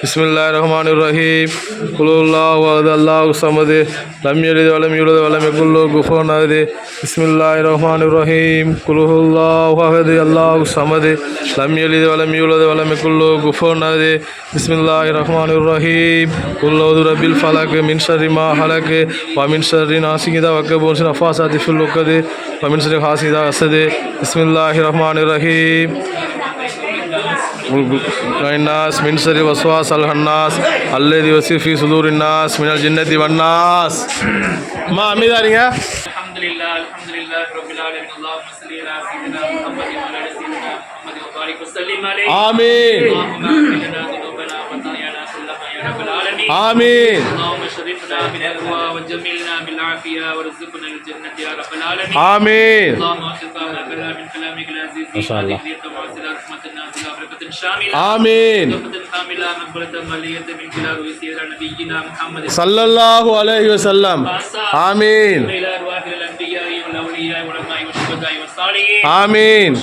பிஸ்மில்லா ரஹ்மான் ரஹீம் குலுல்லா வலது அல்லாஹ் சமது லம் எலிது வலம் யூலது வலம் எகுல்லோ குஃபோன் அகுது பிஸ்மில்லா ரஹ்மான் ரஹீம் குலுஹுல்லா வகது அல்லாஹ் சமது லம் எலிது வலம் யூலது வலம் எகுல்லோ குஃபோன் அகுது பிஸ்மில்லா ரஹ்மான் ரஹீம் குல்லோது ரபில் ஃபலக் மின் ஷரி மா ஹலக் வமின் ஷரி நாசிகிதா வக்க போன்சின் அஃபாசாதி ஃபுல் ஒக்கது வமின் ஷரி ஹாசிதா அசது பிஸ்மில்லாஹி ரஹ்மான் ரஹீம் الناس من شر وسواس الخناس الذي يوسوس في صدور الناس من الجنة والناس ما அமீதா இருங்க الحمد لله الحمد لله رب العالمين اللهم صل على سيدنا محمد وعلى ال سيدنا محمد وبارك وسلم عليه آمين اللهم اغفر لنا ذنوبنا وخطايانا كلما يا رب العالمين آمين اللهم شرفنا بالتقوى وجملنا بالعافية وارزقنا الجنة يا رب العالمين آمين اللهم اغفر لنا من كلامك العزيز ما شاء الله محمد صلى الله عليه وسلم آمين إلى أرواح الأنبياء والأولياء والعلماء والشهداء والصالحين آمين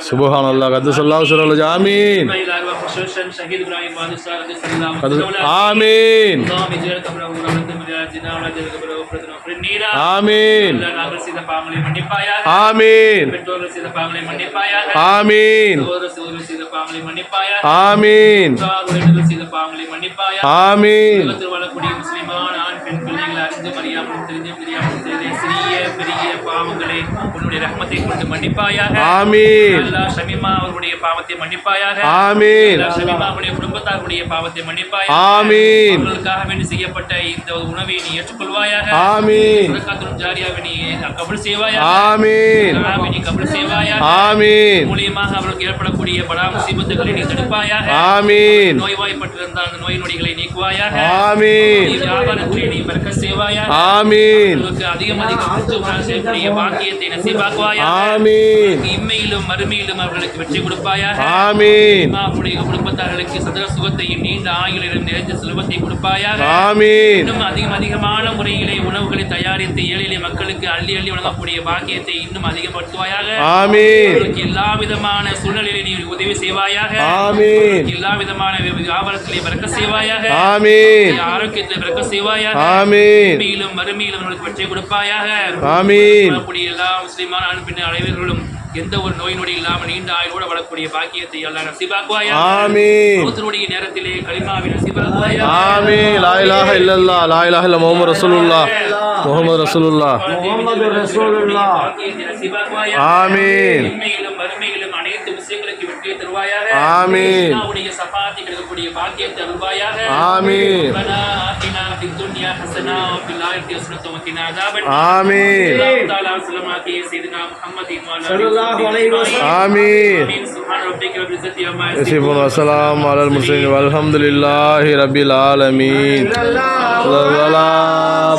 سبحان الله قدس الله سر الله آمين آمين آمين آمين آمين آمين آمين பிள்ளைகளை அறிந்தும் அறியாமலும் தெரிஞ்சும் தெரியாமலும் செய்த சிறிய பெரிய பாவங்களை உன்னுடைய ரஹ்மத்தை கொண்டு மன்னிப்பாயாக. ஆமீன். ஷமீமா அவருடைய பாவத்தை மன்னிப்பாயாக. ஆமீன். அல்லாஹ் ஷமீமா அவருடைய குடும்பத்தாருடைய பாவத்தை மன்னிப்பாயாக. ஆமீன். அவர்களுக்காக வேண்டி செய்யப்பட்ட இந்த உணவை நீ ஏற்றுக்கொள்வாயாக. ஆமீன். சதகாத்துல் ஜாரியாவை நீ கபல் செய்வாயாக. ஆமீன். துஆவை நீ கபல் செய்வாயாக. ஆமீன். மூலியமாக அவர்களுக்கு ஏற்படக்கூடிய படா முசீபத்துகளை நீ தடுப்பாயாக. ஆமீன். நோய்வாய்ப்பட்டிருந்தால் அந்த நோய் நொடிகளை நீக்குவாயாக. ஆமீன். வியாபாரத்திலே நீ ஆமீன். ஆமீன். இம்மையிலும் மறுமையிலும் அவர்களுக்கு வெற்றி கொடுப்பாயாக. ஆமீன். அவருடைய குடும்பத்தார்களுக்கு சதர சுகத்தையும் நீண்ட ஆயுளிலும் நிறைந்த செல்வத்தை கொடுப்பாயாக. ஆமீன். இன்னும் அதிகம் அதிகமான முறையிலே உணவுகளை தயாரித்து ஏழிலே மக்களுக்கு அள்ளி அள்ளி வழங்கக்கூடிய பாக்கியத்தை இன்னும் அதிகப்படுத்துவாயாக. ஆமீன். எல்லா விதமான சூழ்நிலையிலே நீ உதவி செய்வாயாக. ஆமீன். எல்லா விதமான வியாபாரத்திலே பிறக்க செய்வாயாக. ஆமீன். ஆரோக்கியத்திலே பிறக்க செய்வாயாக. ஆமீன். மறுமையிலும் மறுமையிலும் அவர்களுக்கு வெற்றி கொடுப்பாயாக. ஆமீன். எல்லா முஸ்லிமான பெண் அனைவர்களும் எந்த ஒரு நோய் நொடி இல்லாமல் நீண்ட ஆயுளோட வரக்கூடிய பாக்கியத்தை எல்லாம் நசிபாக்குவாயா ஆமீன். மௌத்தினுடைய நேரத்திலே கலிமாவை நசிபாக்குவாயா ஆமீன். லா இலாஹ இல்லல்லாஹ் லா இலாஹ இல்ல முஹம்மது ரசூலுல்லாஹ் முஹம்மது ரசூலுல்லாஹ். முகமது ரசூலுல்லாஹ் ஆமீன். ஆமீன் உடைய சபாத்தி கிடைக்கக்கூடிய பாக்கியத்தை அருள்வாயாக ஆமீன் ஆத்தினா في الدنيا حسنة وفي الآخرة حسنة وقنا عذاب آمين اللهم تعالى وسلم على سيدنا محمد وعلى صلى الله عليه وسلم آمين سبحان ربك رب العزة عما يصفون وسلام على المرسلين والحمد لله رب العالمين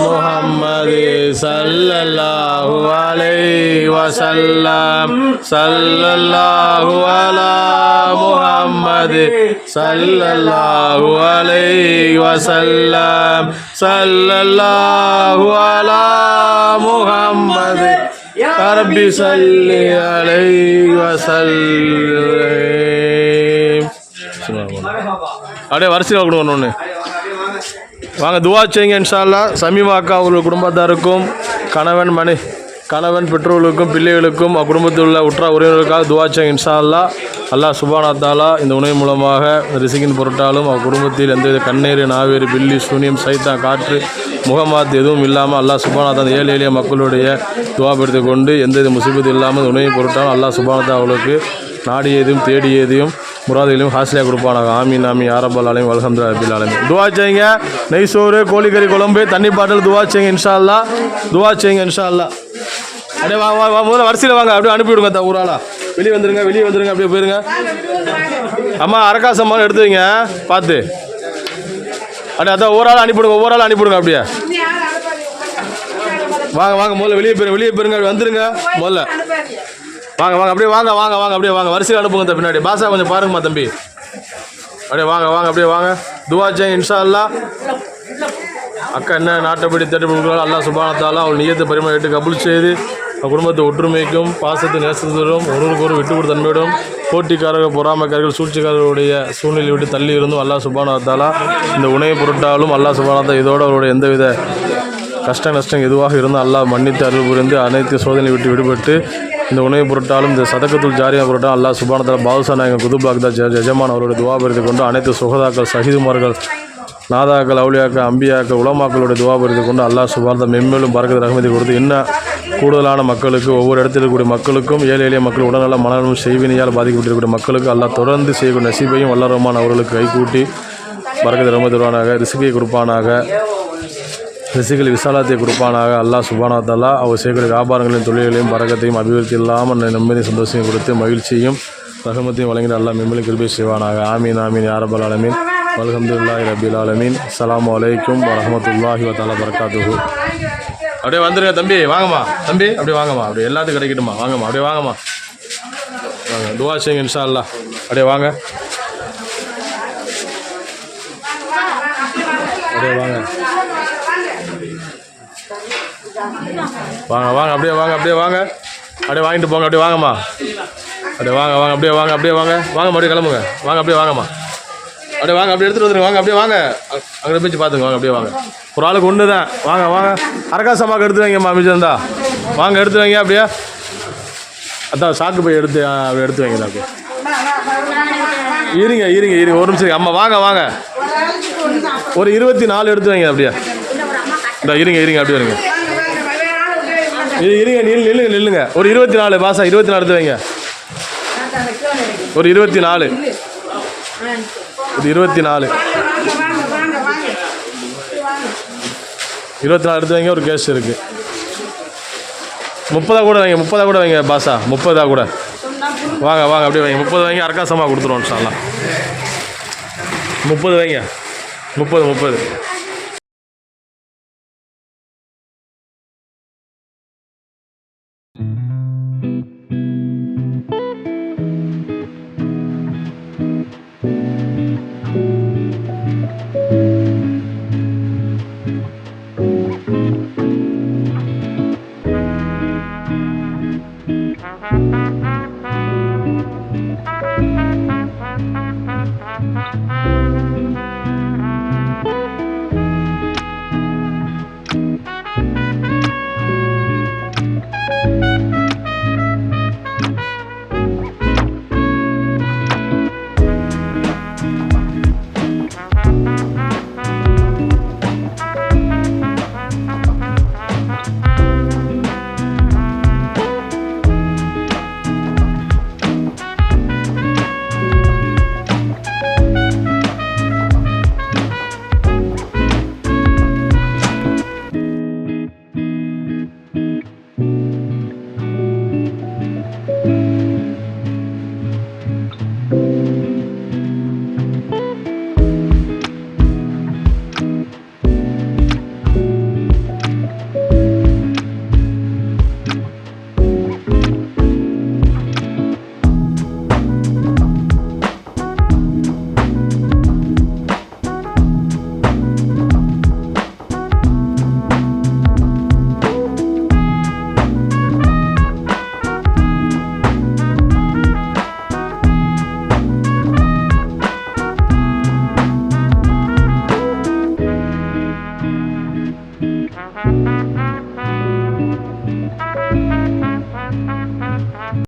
முகம்மது சல்லல்லாஹு அலை வசல்லம் சல்லல்லாஹு அலா முகம்மது சல்லல்லாஹு அலை வசல்லம் சல்லல்லாஹு அலா முகம்மது. ரப்பி சல்லி அலை வசல்லம் அப்படியே வரிசையில் கொடுக்கணும் ஒன்று வாங்க துவா செய்யுங்க இன்ஷால்லா. சமீமா அக்கா அவர்கள் குடும்பத்தாருக்கும் கணவன் மனை கணவன் பெற்றோர்களுக்கும் பிள்ளைகளுக்கும் அக்குடும்பத்தில் உள்ள உற்ற உறவினர்களுக்காக துவா செய்யுங்க இன்ஷால்லா. அல்லா அல்லாஹ் சுபானா தாலா இந்த உணவு மூலமாக ரிசிகின் பொருட்டாலும் அவர் குடும்பத்தில் எந்தவித கண்ணீர் நாவேறு பில்லி சூனியம் சைத்தா காற்று முகமாத்து எதுவும் இல்லாமல் அல்லாஹ் சுபானா அந்த ஏழை எளிய மக்களுடைய துவாபடுத்தி கொண்டு எந்தவித முசிபத்து இல்லாமல் உணவை பொருட்டாலும் அல்லாஹ் சுபானதா அவளுக்கு நாடியதையும் தேடியதையும் முராதிகளையும் ஹாஸ்லியாக கொடுப்பானாங்க ஆமீன் நாமி ஆரம்பல் அலையும் வல்ஹம்து அபில் துவா செய்யுங்க. நெய் சோறு கோழிக்கறி குழம்பு தண்ணி பாட்டில் துவா செய்யுங்க இன்ஷா அல்லா துவா செய்யுங்க இன்ஷா அல்லா அப்படியே வா வா வா முதல்ல வரிசையில் வாங்க. அப்படியே அனுப்பிவிடுங்க விடுங்க த ஊராளா. வெளியே வந்துருங்க வெளியே வந்துருங்க அப்படியே போயிருங்க. அம்மா அரக்காசம்மா எடுத்து வைங்க. பார்த்து. அப்படியே அதான் ஒரு ஆள் அனுப்பிவிடுங்க ஒவ்வொரு ஆள் அனுப்பிவிடுங்க அப்படியே. வாங்க வாங்க முதல்ல வெளியே போயிருங்க வெளியே போயிருங்க அப்படி வந்துருங்க முதல்ல. வாங்க வாங்க அப்படியே வாங்க வாங்க வாங்க அப்படியே வாங்க. வரிசையில் அனுப்புங்க இந்த பின்னாடி. பாசா கொஞ்சம் பாருங்கம்மா தம்பி. அப்படியே வாங்க வாங்க அப்படியே வாங்க. துவா இன்ஷா அல்லாஹ் அக்கா என்ன நாட்டப்படி தட்டுப்படுகிறாள் அல்லா சுபானத்தால அவள் நியத்தை பரிமாற எட்டு கபுல் செய்து அவள் குடும்பத்தை ஒற்றுமைக்கும் பாசத்தை நேசத்திலும் ஒருவருக்கு ஒரு விட்டு கொடுத்த தன்மையிடும் போட்டிக்காரர்கள் பொறாமைக்காரர்கள் சூழ்ச்சிக்காரர்களுடைய சூழ்நிலை விட்டு தள்ளி இருந்தும் அல்லா சுபானத்தாலா இந்த உணவை பொருட்டாலும் அல்லாஹ் சுபானத்தா இதோடு அவருடைய எந்தவித கஷ்ட நஷ்டம் எதுவாக இருந்தால் அல்லாஹ் மன்னித்து அருள் புரிந்து அனைத்து சோதனை விட்டு விடுபட்டு இந்த உணவு பொருட்டாலும் இந்த சதக்கத்துள் ஜாரியா பொருட்டாலும் அல்லாஹ் சுபானத்தில் பாதுசா நாயகன் குதுபாக்தா ஜஜமான் அவருடைய துவா பெருத்து கொண்டு அனைத்து சுகதாக்கள் சஹிதுமார்கள் நாதாக்கள் அவுளியாக்கள் அம்பியாக்கள் உலமாக்களுடைய துவா பெருத்து கொண்டு அல்லாஹ் சுபானத்தை மென்மேலும் பறக்கத்து ரகமதி கொடுத்து இன்னும் கூடுதலான மக்களுக்கு ஒவ்வொரு இடத்தில் இருக்கக்கூடிய மக்களுக்கும் ஏழை எளிய மக்கள் உடல்நல மனநலம் செய்வினையால் பாதிக்கப்பட்டிருக்கக்கூடிய மக்களுக்கு அல்லா தொடர்ந்து செய்யக்கூடிய நசீபையும் வல்லரமான அவர்களுக்கு கைகூட்டி பறக்கத்து ரகமதி வருவானாக ரிசுகை கொடுப்பானாக. ரிசிகள் விசாலத்தை கொடுப்பானாக. அல்லாஹ் சுபானாத்தல்லா அவர் செய்யக்கூடிய வியாபாரங்களையும் தொழில்களையும் பறக்கத்தையும் அபிவிருத்தி இல்லாமல் நிம்மதி சந்தோஷத்தையும் கொடுத்து மகிழ்ச்சியும் ரகமத்தையும் வழங்கின அல்லாஹ் மெம்மலி கிருபை செய்வானாக. ஆமீன் ஆமீன் யாரபல் ஆலமீன். வல்ஹம்துல்லாஹி ரபில் ஆலமீன். அஸ்ஸலாமு அலைக்கும் வரமத்துல்லாஹி வத்தாலா பரக்காத்துஹு அப்படியே வந்துருங்க தம்பி வாங்கம்மா. தம்பி அப்படியே வாங்கம்மா. அப்படியே எல்லாத்துக்கும் கிடைக்கட்டுமா வாங்கம்மா அப்படியே வாங்கம்மா. வாங்க துவா செய்யுங்க இன்ஷா அல்லாஹ் அப்படியே வாங்க. அப்படியே வாங்க. வாங்க வாங்க அப்படியே வாங்க அப்படியே வாங்க. அப்படியே வாங்கிட்டு போங்க அப்படியே வாங்கம்மா. அப்படியே வாங்க வாங்க அப்படியே வாங்க அப்படியே வாங்க. வாங்க மறுபடியும் கிளம்புங்க. வாங்க அப்படியே வாங்கம்மா. அப்படியே வாங்க அப்படியே எடுத்துகிட்டு வந்துருங்க. வாங்க அப்படியே வாங்க. அங்கே போய் பார்த்துங்க. வாங்க அப்படியே வாங்க. ஒரு ஆளுக்கு ஒன்று தான். வாங்க வாங்க. அரகாசமாக்கு எடுத்து வைங்கம்மா மிச்சந்தா வாங்க எடுத்து வைங்க அப்படியே. அதான் சாக்கு போய் எடுத்து அப்படியே எடுத்து வைங்க அப்படியே. இருங்க இருங்க இருங்க. ஒரு நிமிஷம் அம்மா வாங்க வாங்க. ஒரு இருபத்தி நாலு எடுத்து வைங்க அப்படியே. இந்த இருங்க இருங்க அப்படியே இருங்க. இது இருங்க நில் நில்லுங்க நில்லுங்க. ஒரு இருபத்தி நாலு பாசா இருபத்தி நாலு எடுத்து வைங்க. ஒரு இருபத்தி நாலு ஒரு இருபத்தி நாலு இருபத்தி நாலு எடுத்து வைங்க ஒரு கேஸ் இருக்குது முப்பதா கூட வைங்க முப்பதா கூட வைங்க பாசா. முப்பதா கூட. வாங்க வாங்க அப்படியே வைங்க. முப்பது வைங்க அரக்காசமாக கொடுத்துருவோம் சார்லாம் முப்பது வைங்க. முப்பது முப்பது.